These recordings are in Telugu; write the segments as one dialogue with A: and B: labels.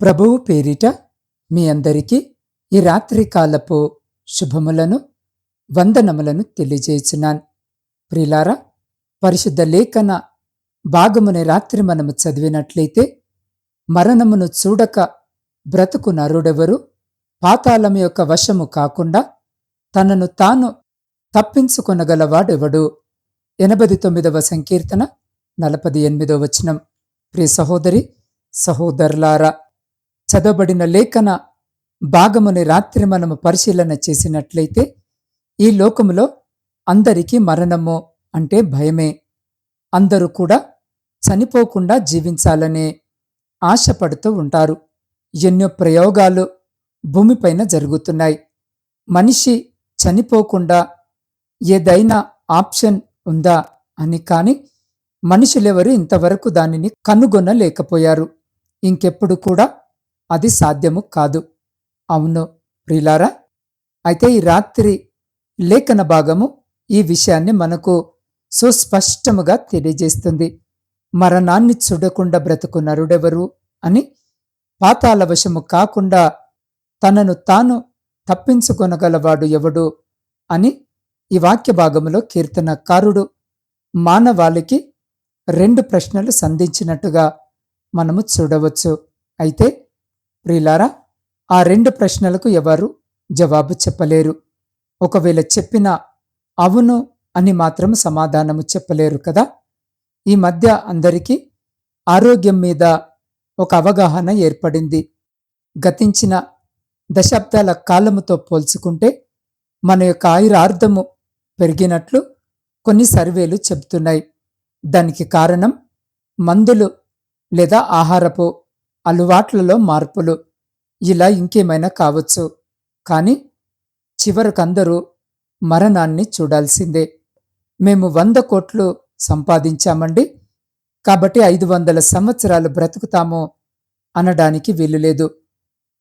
A: ప్రభువు పేరిట మీ అందరికీ ఈ రాత్రి కాలపు శుభములను వందనములను తెలియజేస్తున్నాను. ప్రిలారా పరిశుద్ధ లేఖన భాగముని రాత్రి మనము చదివినట్లయితే మరణమును చూడక బ్రతుకు నరుడెవరు పాతాళం యొక్క వశము కాకుండా తనను తాను తప్పించుకొనగలవాడెవడు? ఎనభై తొమ్మిదవ సంకీర్తన నలభై ఎనిమిదవ వచనం. ప్రియ సహోదరి సహోదరులారా చదవబడిన లేఖన భాగముని రాత్రి మనము పరిశీలన చేసినట్లయితే ఈ లోకములో అందరికీ మరణము అంటే భయమే. అందరూ కూడా చనిపోకుండా జీవించాలనే ఆశపడుతూ ఉంటారు. ఎన్నో ప్రయోగాలు భూమిపైన జరుగుతున్నాయి. మనిషి చనిపోకుండా ఏదైనా ఆప్షన్ ఉందా అని కాని మనుషులెవరు ఇంతవరకు దానిని కనుగొనలేకపోయారు. ఇంకెప్పుడు కూడా అది సాధ్యము కాదు. అవును ప్రిలారా అయితే ఈ రాత్రి లేఖన భాగము ఈ విషయాన్ని మనకు సుస్పష్టముగా తెలియజేస్తుంది. మరణాన్ని చూడకుండా బ్రతుకు నరుడెవరు అని పాతాల వశము కాకుండా తనను తాను తప్పించుకొనగలవాడు ఎవడు అని ఈ వాక్య భాగములో కీర్తనకారుడు మానవాళికి రెండు ప్రశ్నలు సంధించినట్టుగా మనము చూడవచ్చు. అయితే ప్రిలారా ఆ రెండు ప్రశ్నలకు ఎవరు జవాబు చెప్పలేరు. ఒకవేళ చెప్పినా అవును అని మాత్రం సమాధానము చెప్పలేరు కదా? ఈ మధ్య అందరికీ ఆరోగ్యం మీద ఒక అవగాహన ఏర్పడింది. గతించిన దశాబ్దాల కాలముతో పోల్చుకుంటే మన యొక్క ఆయురార్థము పెరిగినట్లు కొన్ని సర్వేలు చెబుతున్నాయి. దానికి కారణం మందులు లేదా ఆహారపు అలవాట్లలో మార్పులు. ఇలా ఇంకేమైనా కావచ్చు. కానీ చివరకందరూ మరణాన్ని చూడాల్సిందే. మేము వంద కోట్లు సంపాదించామండి. కాబట్టి ఐదు వందల సంవత్సరాలు బ్రతుకుతాము అనడానికి వీలులేదు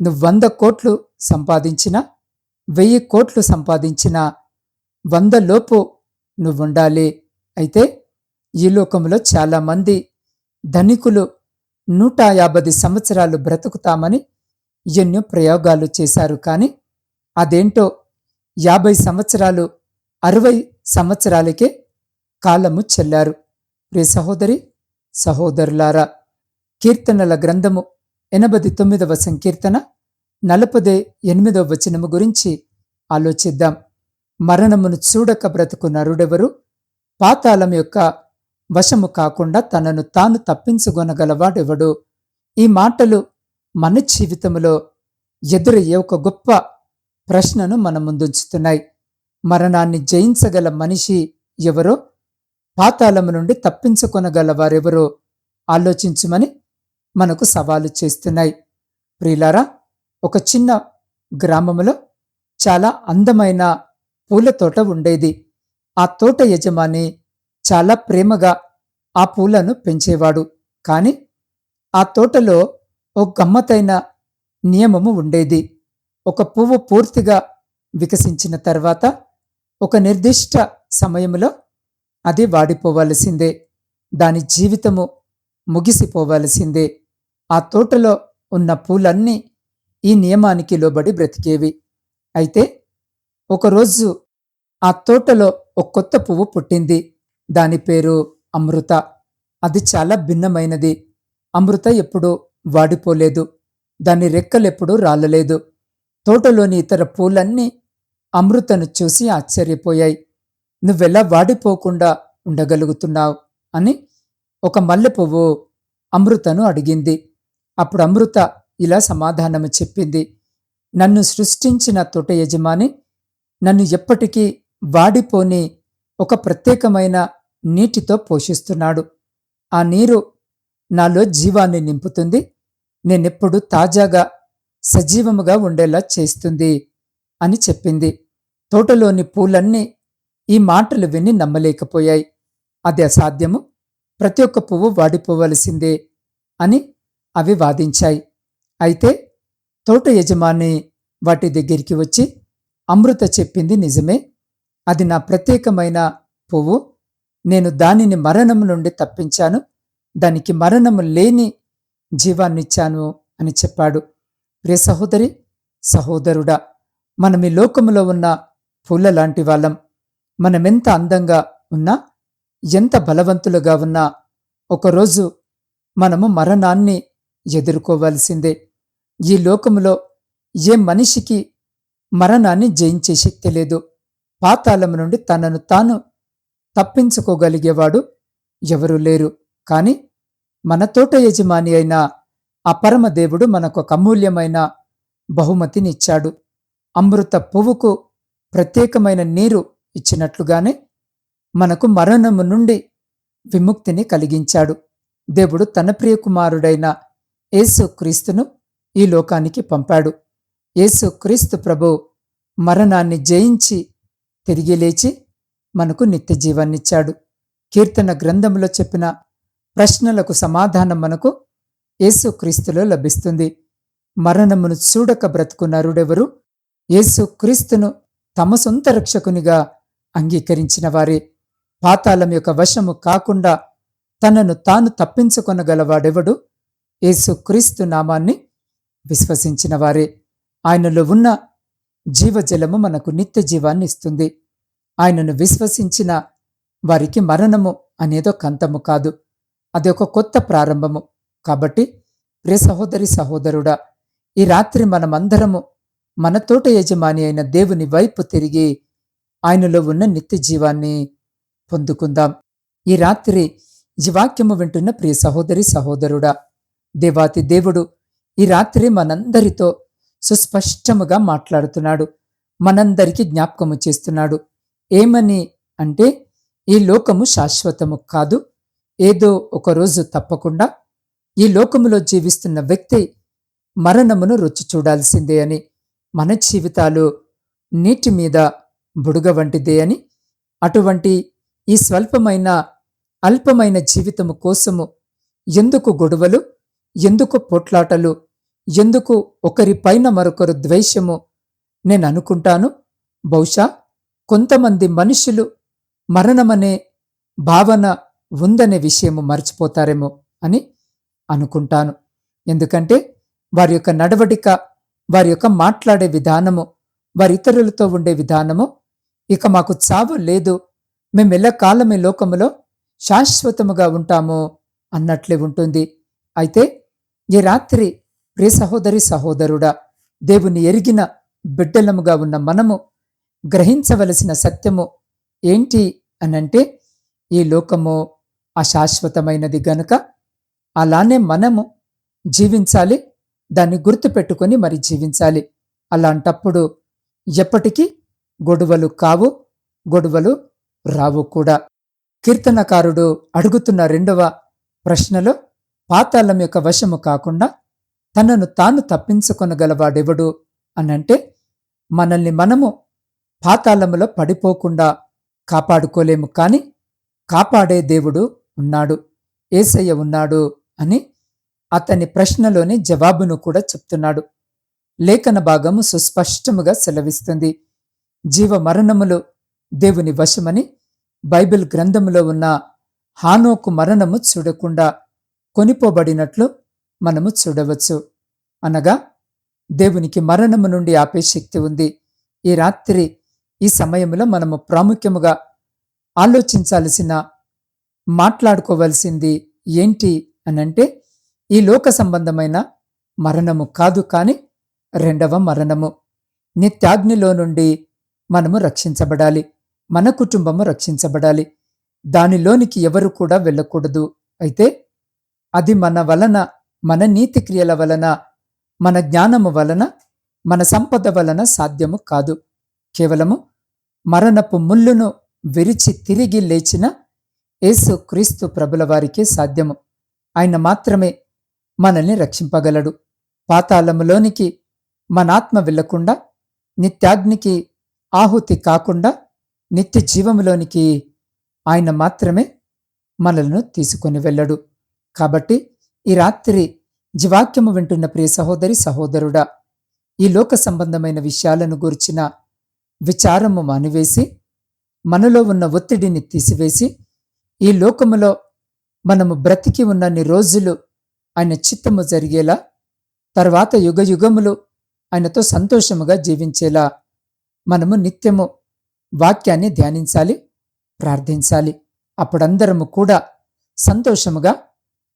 A: నువ్వు వంద కోట్లు సంపాదించినా వెయ్యి కోట్లు సంపాదించినా వందలోపు నువ్వుండాలి. అయితే ఈ లోకంలో చాలామంది ధనికులు నూట యాభై సంవత్సరాలు బ్రతుకుతామని ఎన్నో ప్రయోగాలు చేశారు కానీ అదేంటో యాభై సంవత్సరాలు అరవై సంవత్సరాలకే కాలము చెల్లారు. ప్రియ సహోదరి సహోదరులారా కీర్తనల గ్రంథము ఎనభై తొమ్మిదవ సంకీర్తన నలపదే ఎనిమిదవ వచనము గురించి ఆలోచిద్దాం. మరణమును చూడక బ్రతుకు నరుడెవరు పాతాళం యొక్క వశము కాకుండా తనను తాను తప్పించుకొనగలవాడెవడు? ఈ మాటలు మన జీవితంలో ఎదురయ్యే ఒక గొప్ప ప్రశ్నను మన ముందుంచుతున్నాయి. మరణాన్ని జయించగల మనిషి ఎవరో పాతాళము నుండి తప్పించుకొనగల వారెవరో ఆలోచించమని మనకు సవాలు చేస్తున్నాయి. ప్రియులారా ఒక చిన్న గ్రామములో చాలా అందమైన పూల తోట ఉండేది. ఆ తోట యజమాని చాలా ప్రేమగా ఆ పూలను పెంచేవాడు. కాని ఆ తోటలో ఒక గమ్మతైన నియమము ఉండేది. ఒక పువ్వు పూర్తిగా వికసించిన తర్వాత ఒక నిర్దిష్ట సమయంలో అది వాడిపోవలసిందే. దాని జీవితము ముగిసిపోవలసిందే. ఆ తోటలో ఉన్న పూలన్నీ ఈ నియమానికి లోబడి బ్రతికేవి. అయితే ఒకరోజు ఆ తోటలో ఒక కొత్త పువ్వు పుట్టింది. దాని పేరు అమృత. అది చాలా భిన్నమైనది. అమృత ఎప్పుడూ వాడిపోలేదు. దాని రెక్కలెప్పుడూ రాలలేదు. తోటలోని ఇతర పూలన్నీ అమృతను చూసి ఆశ్చర్యపోయాయి. నువ్వెలా వాడిపోకుండా ఉండగలుగుతున్నావు? అని ఒక మల్లె పువ్వు అమృతను అడిగింది. అప్పుడు అమృత ఇలా సమాధానము చెప్పింది. నన్ను సృష్టించిన తోట యజమాని నన్ను ఎప్పటికీ వాడిపోని ఒక ప్రత్యేకమైన నీటితో పోషిస్తున్నాడు. ఆ నీరు నాలో జీవాన్ని నింపుతుంది. నేనెప్పుడు తాజాగా సజీవముగా ఉండేలా చేస్తుంది అని చెప్పింది. తోటలోని పూలన్నీ ఈ మాటలు విని నమ్మలేకపోయాయి. అది అసాధ్యము. ప్రతి ఒక్క పువ్వు వాడిపోవలసిందే అని అవి వాదించాయి. అయితే తోట యజమాని వాటి దగ్గరికి వచ్చి అమృత చెప్పింది నిజమే. అది నా ప్రత్యేకమైన పువ్వు. నేను దానిని మరణము నుండి తప్పించాను. దానికి మరణము లేని జీవాన్నిచ్చాను అని చెప్పాడు. ప్రియ సహోదరి సహోదరుడా మనం ఈ లోకములో ఉన్న పూల లాంటి వాళ్ళం. మనమెంత అందంగా ఉన్నా ఎంత బలవంతులుగా ఉన్నా ఒకరోజు మనము మరణాన్ని ఎదుర్కోవాల్సిందే. ఈ లోకములో ఏ మనిషికి మరణాన్ని జయించే శక్తి లేదు. పాతాళం నుండి తనను తాను తప్పించుకోగలిగేవాడు ఎవరూ లేరు. కాని మన తోట యజమాని అయిన ఆ పరమదేవుడు మనకొక అమూల్యమైన బహుమతినిచ్చాడు అమృత పువ్వుకు ప్రత్యేకమైన నీరు ఇచ్చినట్లుగానే మనకు మరణము నుండి విముక్తిని కలిగించాడు. దేవుడు తన ప్రియకుమారుడైన యేసుక్రీస్తును ఈ లోకానికి పంపాడు. యేసుక్రీస్తు ప్రభు మరణాన్ని జయించి తిరిగి లేచి మనకు నిత్య జీవాన్నిచ్చాడు. కీర్తన గ్రంథంలో చెప్పిన ప్రశ్నలకు సమాధానం మనకు యేసుక్రీస్తులో లభిస్తుంది. మరణమును చూడక బ్రతుకు నరుడెవరు తమ సొంత రక్షకునిగా అంగీకరించిన వారే. పాతాళం యొక్క వశము కాకుండా తనను తాను తప్పించుకొనగలవాడెవడు? యేసుక్రీస్తు నామాన్ని విశ్వసించిన వారే. ఆయనలో ఉన్న జీవజలము మనకు నిత్య జీవాన్ని ఇస్తుంది ఆయనను విశ్వసించిన వారికి మరణము అనేదో కంతము కాదు. అది ఒక కొత్త ప్రారంభము. కాబట్టి ప్రియ సహోదరి సహోదరుడా ఈ రాత్రి మనమందరము మన తోట యజమాని అయిన దేవుని వైపు తిరిగి ఆయనలో ఉన్న నిత్య జీవాన్ని పొందుకుందాం. ఈ రాత్రి ఈ వాక్యము వింటున్న ప్రియ సహోదరి సహోదరుడా దేవాతి దేవుడు ఈ రాత్రి మనందరితో సుస్పష్టముగా మాట్లాడుతున్నాడు. మనందరికీ జ్ఞాపకము చేస్తున్నాడు. ఏమని అంటే ఈ లోకము శాశ్వతము కాదు. ఏదో ఒకరోజు తప్పకుండా ఈ లోకములో జీవిస్తున్న వ్యక్తి మరణమును రుచి చూడాల్సిందే అని మన జీవితాలు నీటి మీద బుడుగ వంటిదే అని అటువంటి ఈ స్వల్పమైన అల్పమైన జీవితము కోసము ఎందుకు గొడవలు ఎందుకు పోట్లాటలు ఎందుకు ఒకరిపైన మరొకరు ద్వేషము? నేను అనుకుంటాను. బహుశా కొంతమంది మనుషులు మరణమనే భావన ఉందనే విషయము మర్చిపోతారేమో అని అనుకుంటాను. ఎందుకంటే వారి యొక్క నడవడిక వారి యొక్క మాట్లాడే విధానము వారి ఇతరులతో ఉండే విధానము ఇక మాకు చావు లేదు. మేము ఎల్లకాలం ఈ లోకములో శాశ్వతముగా ఉంటాము అన్నట్లే ఉంటుంది. అయితే ఈ రాత్రి ప్రియ సహోదరి సహోదరుడా దేవుని ఎరిగిన బిడ్డలముగా ఉన్న మనము గ్రహించవలసిన సత్యము ఏంటి అనంటే ఈ లోకము అశాశ్వతమైనది గనుక అలానే మనము జీవించాలి దాన్ని గుర్తుపెట్టుకొని మరి జీవించాలి. అలాంటప్పుడు ఎప్పటికీ గొడవలు కావు గొడవలు రావు కూడా. కీర్తనకారుడు అడుగుతున్న రెండవ ప్రశ్నలో పాతాళం యొక్క వశము కాకుండా తనను తాను తప్పించుకొనగలవాడెవడు అనంటే మనల్ని మనము పాతాళములో పడిపోకుండా కాపాడుకోలేము కాని కాపాడే దేవుడు ఉన్నాడు ఏసయ్య ఉన్నాడు అని అతని ప్రశ్నలోని జవాబును కూడా చెప్తున్నాడు. లేఖన భాగము సుస్పష్టముగా సెలవిస్తుంది. జీవ మరణములు దేవుని వశమని బైబిల్ గ్రంథములో ఉన్న హానోకు మరణము చూడకుండా కొనిపోబడినట్లు మనము చూడవచ్చు. అనగా దేవునికి మరణము నుండి ఆపే శక్తి ఉంది. ఈ రాత్రి ఈ సమయంలో మనము ప్రాముఖ్యముగా ఆలోచించాల్సిన మాట్లాడుకోవలసింది ఏంటి అనంటే ఈ లోక సంబంధమైన మరణము కాదు కానీ రెండవ మరణము. నిత్యాగ్నిలో నుండి మనము రక్షించబడాలి. మన కుటుంబము రక్షించబడాలి. దానిలోనికి ఎవరు కూడా వెళ్ళకూడదు. అయితే అది మన వలన మన నీతి క్రియల వలన మన జ్ఞానము వలన మన సంపద వలన సాధ్యము కాదు. కేవలము మరణపు ముళ్ళును విరిచి తిరిగి లేచిన యేసు క్రీస్తు ప్రభుల వారికే సాధ్యము. ఆయన మాత్రమే మనల్ని రక్షింపగలడు. పాతాళములోనికి మనాత్మ వెళ్ళకుండా నిత్యాగ్నికి ఆహుతి కాకుండా నిత్య జీవములోనికి ఆయన మాత్రమే మనలను తీసుకొని వెళ్ళడు. కాబట్టి ఈ రాత్రి జీవాక్యము వింటున్న ప్రియ సహోదరి సహోదరుడా ఈ లోక సంబంధమైన విషయాలను గురించిన విచారము మానివేసి మనలో ఉన్న ఒత్తిడిని తీసివేసి ఈ లోకములో మనము బ్రతికి ఉన్నన్ని రోజులు ఆయన చిత్తము జరిగేలా తర్వాత యుగ యుగములు ఆయనతో సంతోషముగా జీవించేలా మనము నిత్యము వాక్యాన్ని ధ్యానించాలి ప్రార్థించాలి. అప్పుడందరము కూడా సంతోషముగా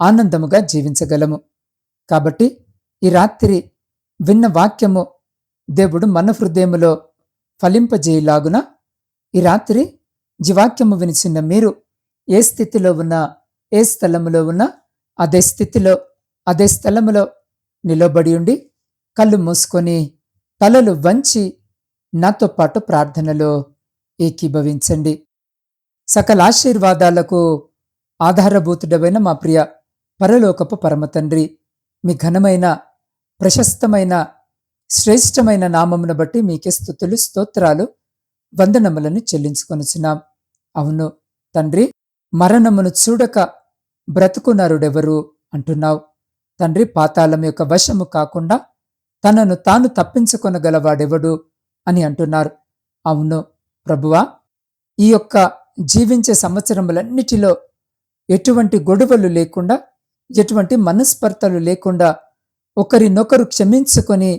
A: ఆనందముగా జీవించగలము. కాబట్టి ఈ రాత్రి విన్న వాక్యము దేవుడు మన హృదయములో ఫలింపజేయలాగున ఈ రాత్రి జీవాక్యము వినిచిన మీరు ఏ స్థితిలో ఉన్నా ఏ స్థలములో ఉన్నా అదే స్థితిలో అదే స్థలములో నిలబడి ఉండి కళ్ళు మూసుకొని తలలు వంచి నాతో పాటు ప్రార్థనలో ఏకీభవించండి. సకల ఆశీర్వాదాలకు ఆధారభూతుడమైన మా ప్రియ పరలోకపు పరమతండ్రి మీ ఘనమైన ప్రశస్తమైన శ్రేష్టమైన నామమును బట్టి మీకే స్థుతులు స్తోత్రాలు వందనములను చెల్లించుకొనుచున్నాం. అవును తండ్రి మరణమును చూడక బ్రతుకునరుడెవరు అంటున్నావు. తండ్రి పాతాళం యొక్క వశము కాకుండా తనను తాను తప్పించుకొనగలవాడెవడు అని అంటున్నారు. అవును ప్రభువా ఈ యొక్క జీవించే సంవత్సరములన్నిటిలో ఎటువంటి గొడవలు లేకుండా ఎటువంటి మనస్పర్ధలు లేకుండా ఒకరినొకరు క్షమించుకొని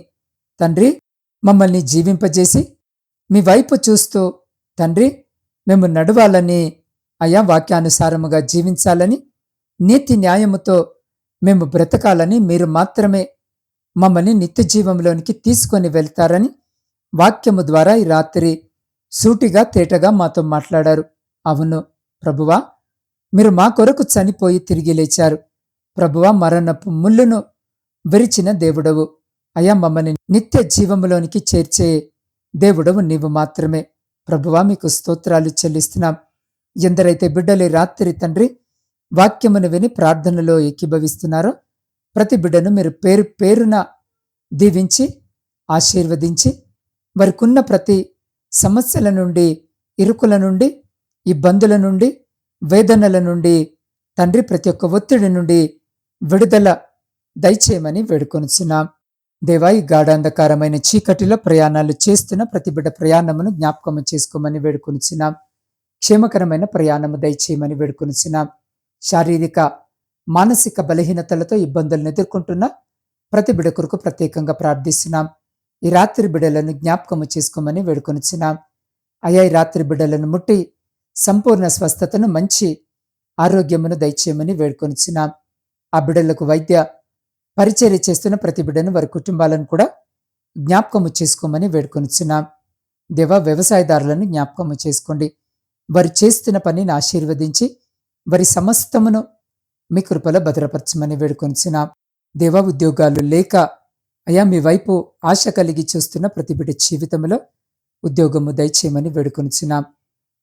A: తండ్రి మమ్మల్ని జీవింపజేసి మీ వైపు చూస్తూ తండ్రి మేము నడవాలని అయా వాక్యానుసారముగా జీవించాలని నీతి న్యాయముతో మేము బ్రతకాలని మీరు మాత్రమే మమ్మల్ని నిత్య జీవంలోనికి తీసుకొని వెళ్తారని వాక్యము ద్వారా ఈ రాత్రి సూటిగా తేటగా మాతో మాట్లాడారు. అవును ప్రభువా మీరు మా కొరకు చనిపోయి తిరిగి లేచారు. ప్రభువా మరణపు ముళ్ళును విరిచిన దేవుడవు. అయా మమ్మల్ని నిత్య జీవములోనికి చేర్చే దేవుడవు నీవు మాత్రమే. ప్రభువా మీకు స్తోత్రాలు చెల్లిస్తున్నాం. ఎందరైతే బిడ్డలే రాత్రి తండ్రి వాక్యమును విని ప్రార్థనలో ఏకీభవిస్తున్నారో ప్రతి బిడ్డను మీరు పేరు పేరున దీవించి ఆశీర్వదించి వారికున్న ప్రతి సమస్యల నుండి ఇరుకుల నుండి ఇబ్బందుల నుండి వేదనల నుండి తండ్రి ప్రతి ఒక్క ఒత్తిడి నుండి విడుదల దయచేయమని వేడుకొనుచున్నాం. దేవా ఈ గాఢాంధకారమైన చీకటిలో ప్రయాణాలు చేస్తున్న ప్రతి బిడ్డ ప్రయాణమును జ్ఞాపకం చేసుకోమని వేడుకొనిచ్చినాం క్షేమకరమైన ప్రయాణము దయచేయమని వేడుకొనిచ్చినాం శారీరక మానసిక బలహీనతలతో ఇబ్బందులను ఎదుర్కొంటున్న ప్రతి బిడ కొరకు ప్రత్యేకంగా ప్రార్థిస్తున్నాం. ఈ రాత్రి బిడలను జ్ఞాపకము చేసుకోమని వేడుకొనిచ్చినాం అయా ఈ రాత్రి బిడలను ముట్టి సంపూర్ణ స్వస్థతను మంచి ఆరోగ్యమును దయచేయమని వేడుకొనిచ్చినాం ఆ బిడలకు వైద్య పరిచర్య చేస్తున్న ప్రతి బిడ్డను వారి కుటుంబాలను కూడా జ్ఞాపకము చేసుకోమని వేడుకొనిచ్చున్నాం దేవ వ్యవసాయదారులను జ్ఞాపకము చేసుకోండి. వారు చేస్తున్న పనిని ఆశీర్వదించి వారి సమస్తమును మీ కృపలో భద్రపరచమని వేడుకొనిచున్నాం. దేవ ఉద్యోగాలు లేక అయా మీ వైపు ఆశ కలిగి చూస్తున్న ప్రతి బిడ్డ జీవితంలో ఉద్యోగము దయచేయమని వేడుకొనిచున్నాం.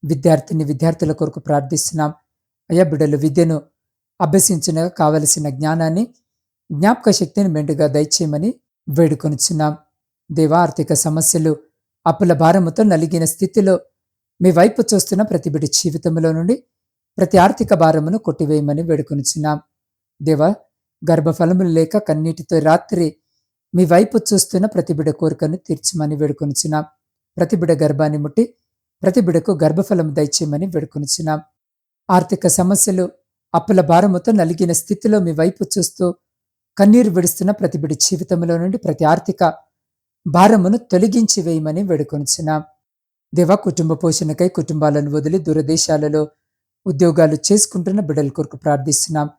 A: విద్యార్థిని విద్యార్థుల కొరకు ప్రార్థిస్తున్నాం. అయా బిడ్డలు విద్యను అభ్యసించిన కావలసిన జ్ఞానాన్ని జ్ఞాపక శక్తిని మెండుగా దయచేయమని వేడుకొనిచున్నాం. దేవా ఆర్థిక సమస్యలు అప్పుల భారముతో నలిగిన స్థితిలో మీ వైపు చూస్తున్న ప్రతి బిడి జీవితంలో నుండి ప్రతి ఆర్థిక భారమును కొట్టివేయమని వేడుకొనిచున్నాం. దేవా గర్భఫలములు లేక కన్నీటితో రాత్రి మీ వైపు చూస్తున్న ప్రతి బిడ కోరికను తీర్చమని వేడుకొనిచున్నాం. ప్రతి బిడ గర్భాన్ని ముట్టి ప్రతి బిడకు గర్భఫలం దయచేయమని వేడుకొనిచున్నాం. ఆర్థిక సమస్యలు అప్పుల భారముతో నలిగిన స్థితిలో మీ వైపు చూస్తూ కన్నీరు విడుస్తున్న ప్రతి బిడి జీవితంలో నుండి ప్రతి ఆర్థిక భారమును తొలగించి వేయమని వేడుకొనిచున్నాం. దేవ కుటుంబ పోషణకై కుటుంబాలను వదిలి దూరదేశాలలో ఉద్యోగాలు చేసుకుంటున్న బిడ్డల కొరకు ప్రార్థిస్తున్నాం.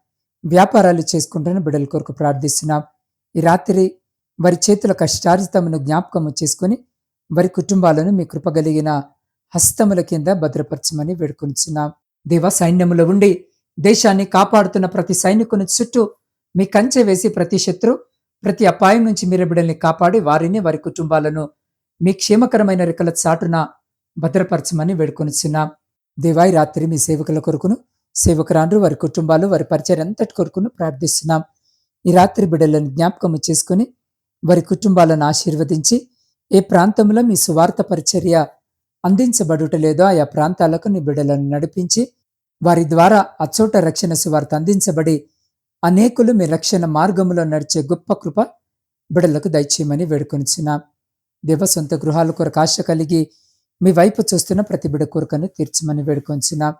A: వ్యాపారాలు చేసుకుంటున్న బిడ్డల కొరకు ప్రార్థిస్తున్నాం. ఈ రాత్రి వారి చేతుల కష్టార్జితమును జ్ఞాపకము చేసుకుని వారి కుటుంబాలను మీ కృపగలిగిన హస్తముల కింద భద్రపరచమని వేడుకొనిచున్నాం. దేవ సైన్యములో ఉండి దేశాన్ని కాపాడుతున్న ప్రతి సైనికుని చుట్టూ మీ కంచె వేసి ప్రతి శత్రు ప్రతి అపాయం నుంచి మీరు బిడ్డల్ని కాపాడి వారిని వారి కుటుంబాలను మీ క్షేమకరమైన రెక్కల చాటున భద్రపరచమని వేడుకొనిచున్నాం. దేవాయి రాత్రి మీ సేవకుల కొరకును సేవకురాండ్రు వారి కుటుంబాలు వారి పరిచయం అంతటి కొరకును ప్రార్థిస్తున్నాం. ఈ రాత్రి బిడ్డలను జ్ఞాపకము చేసుకుని వారి కుటుంబాలను ఆశీర్వదించి ఏ ప్రాంతంలో మీ సువార్త పరిచర్య అందించబడుట లేదో ఆయా ప్రాంతాలకు నీ బిడ్డలను నడిపించి వారి ద్వారా అచోట రక్షణ సువార్త అందించబడి అనేకులు మీ రక్షణ మార్గములో నడిచే గొప్ప కృప బిడలకు దయచేయమని వేడుకొనిచున్నాం. దేవ సొంత గృహాల కొరకు ఆశ కలిగి మీ వైపు చూస్తున్న ప్రతి బిడ కొరకను తీర్చమని వేడుకొంచున్నాం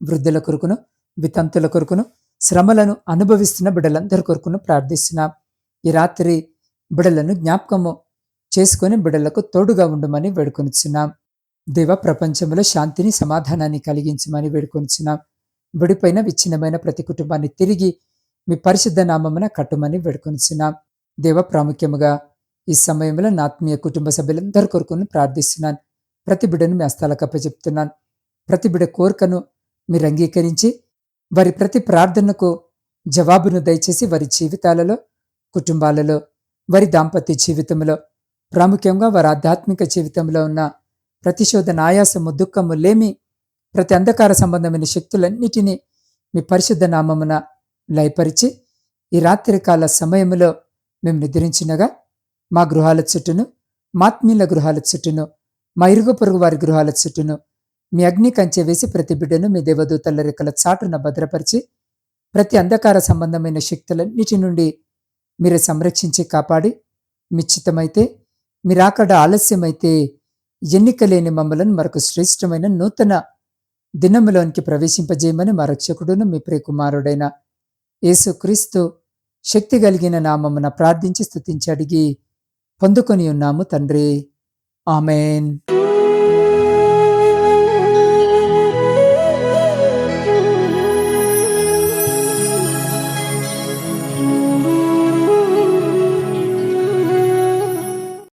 A: వృద్ధుల కొరకును వితంతుల కొరకును శ్రమలను అనుభవిస్తున్న బిడలందరి కొరకును ప్రార్థిస్తున్నాం. ఈ రాత్రి బిడలను జ్ఞాపకము చేసుకొని బిడలకు తోడుగా ఉండమని వేడుకొనిచ్చున్నాం దేవ ప్రపంచంలో శాంతిని సమాధానాన్ని కలిగించమని వేడుకొనిచ్చున్నాం విడిపోయిన విచ్ఛిన్నమైన ప్రతి కుటుంబాన్ని తిరిగి మీ పరిశుద్ధ నామమున కట్టుమని వేడుకొనిచున్నాం. దేవ ప్రాముఖ్యముగా ఈ సమయంలో నా ఆత్మీయ కుటుంబ సభ్యులందరి కొరకును ప్రార్థిస్తున్నాను. ప్రతి బిడ్డను మీ హస్తాలకు అప్పచెప్తున్నాను. ప్రతి బిడ్డ కోరికను మీరు అంగీకరించి వారి ప్రతి ప్రార్థనకు జవాబును దయచేసి వారి జీవితాలలో కుటుంబాలలో వారి దాంపత్య జీవితంలో ప్రాముఖ్యంగా వారి ఆధ్యాత్మిక జీవితంలో ఉన్న ప్రతిశోధన ఆయాసము దుఃఖము లేమి ప్రతి అంధకార సంబంధమైన శక్తులన్నిటినీ మీ పరిశుద్ధ నామమున లయపరిచి ఈ రాత్రికాల సమయములో మేము నిద్రించినగా మా గృహాల చుట్టూను మాత్మీయుల గృహాల చుట్టూను మా ఇరుగు పొరుగు వారి గృహాల చుట్టూను మీ అగ్ని కంచె వేసి ప్రతి బిడ్డను మీ దేవదూతల రెక్కల చాటున భద్రపరిచి ప్రతి అంధకార సంబంధమైన శక్తులన్నిటి నుండి మీరే సంరక్షించి కాపాడి మిచ్చితమైతే మీరాకడ ఆలస్యమైతే ఎన్నికలేని మమ్మలను మరొక శ్రేష్టమైన నూతన దినములోనికి ప్రవేశింపజేయమని మా రక్షకుడును మీ ప్రియకుమారుడైన యేసుక్రీస్తు శక్తి కలిగిన నామమున ప్రార్థించి స్థుతించి అడిగి పొందుకొని ఉన్నాము తండ్రి. ఆమెన్.